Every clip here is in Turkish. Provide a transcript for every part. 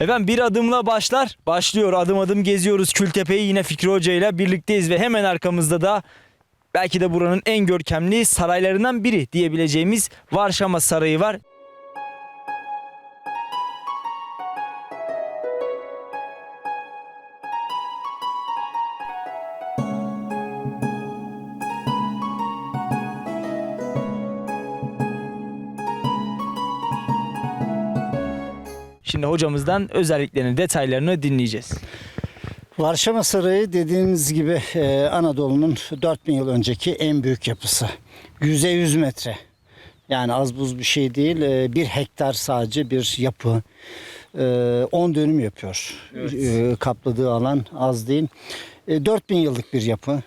Efendim bir adımla başlar. Başlıyor adım adım geziyoruz Kültepe'yi yine Fikri Hoca ile birlikteyiz ve hemen arkamızda da belki de buranın en görkemli saraylarından biri diyebileceğimiz Varşama Sarayı var. Şimdi hocamızdan özelliklerini, detaylarını dinleyeceğiz. Varşova Sarayı dediğiniz gibi e, Anadolu'nun 4000 yıl önceki en büyük yapısı. Yüze 100 metre. Yani az buz bir şey değil. E, bir hektar sadece bir yapı. E, 10 dönüm yapıyor. E, kapladığı alan az değil. E, 4000 yıllık bir yapı.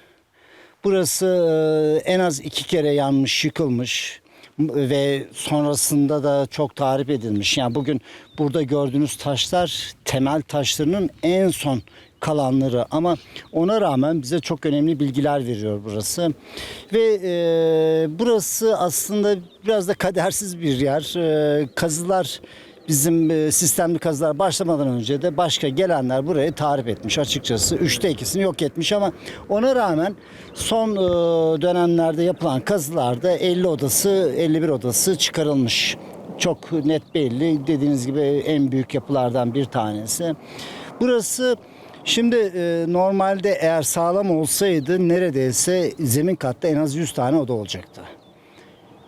Burası e, en az iki kere yanmış, yıkılmış ve sonrasında da çok tarif edilmiş. Yani bugün burada gördüğünüz taşlar temel taşlarının en son kalanları ama ona rağmen bize çok önemli bilgiler veriyor burası. Ve e, burası aslında biraz da kadersiz bir yer. E, kazılar Bizim e, sistemli kazılar başlamadan önce de başka gelenler burayı tarif etmiş açıkçası. Üçte ikisini yok etmiş ama ona rağmen son e, dönemlerde yapılan kazılarda 50 odası 51 odası çıkarılmış. Çok net belli dediğiniz gibi en büyük yapılardan bir tanesi. Burası Şimdi e, normalde eğer sağlam olsaydı neredeyse zemin katta en az 100 tane oda olacaktı.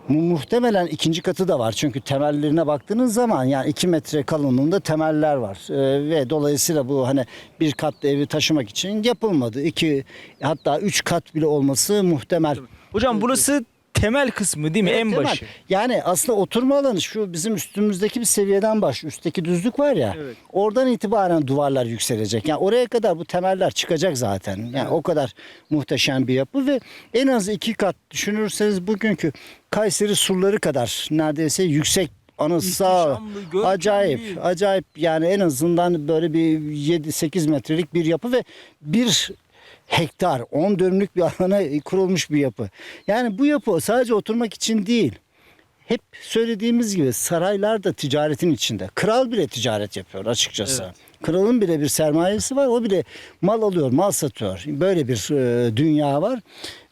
Mu- Muhtemelen ikinci katı da var çünkü temellerine baktığınız zaman yani 2 metre kalınlığında temeller var Ee, ve dolayısıyla bu hani bir katlı evi taşımak için yapılmadı. İki hatta üç kat bile olması muhtemel. Hocam burası temel kısmı değil mi? Evet, en temel. başı. Yani aslında oturma alanı şu bizim üstümüzdeki bir seviyeden baş, üstteki düzlük var ya. Evet. Oradan itibaren duvarlar yükselecek. Yani oraya kadar bu temeller çıkacak zaten. Yani o kadar muhteşem bir yapı ve en az iki kat düşünürseniz bugünkü Kayseri surları kadar neredeyse yüksek anıtsal acayip acayip yani en azından böyle bir 7-8 metrelik bir yapı ve bir hektar 10 dönümlük bir alana kurulmuş bir yapı. Yani bu yapı sadece oturmak için değil. Hep söylediğimiz gibi saraylar da ticaretin içinde. Kral bile ticaret yapıyor açıkçası. Kralın bile bir sermayesi var. O bile mal alıyor, mal satıyor. Böyle bir e, dünya var.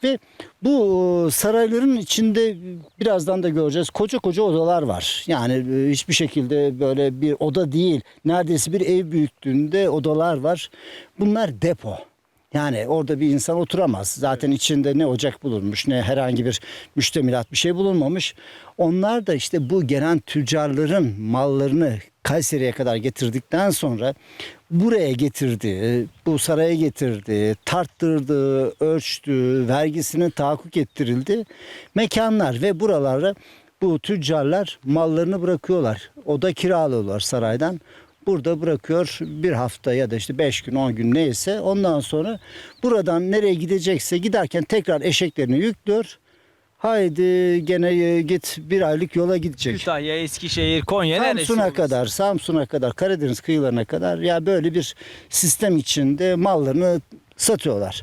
Ve bu e, sarayların içinde birazdan da göreceğiz. Koca koca odalar var. Yani e, hiçbir şekilde böyle bir oda değil. Neredeyse bir ev büyüklüğünde odalar var. Bunlar depo. Yani orada bir insan oturamaz. Zaten içinde ne ocak bulunmuş ne herhangi bir müştemilat bir şey bulunmamış. Onlar da işte bu gelen tüccarların mallarını Kayseri'ye kadar getirdikten sonra buraya getirdi, bu saraya getirdi, tarttırdı, ölçtü, vergisini tahakkuk ettirildi mekanlar ve buralara bu tüccarlar mallarını bırakıyorlar. Oda kiralıyorlar saraydan. Burada bırakıyor bir hafta ya da işte 5 gün 10 gün neyse ondan sonra buradan nereye gidecekse giderken tekrar eşeklerini yüklüyor. Haydi gene e, git bir aylık yola gidecek. Kütahya, Eskişehir, Konya neresi Samsun'a kadar, Samsun'a kadar, Karadeniz kıyılarına kadar ya böyle bir sistem içinde mallarını satıyorlar.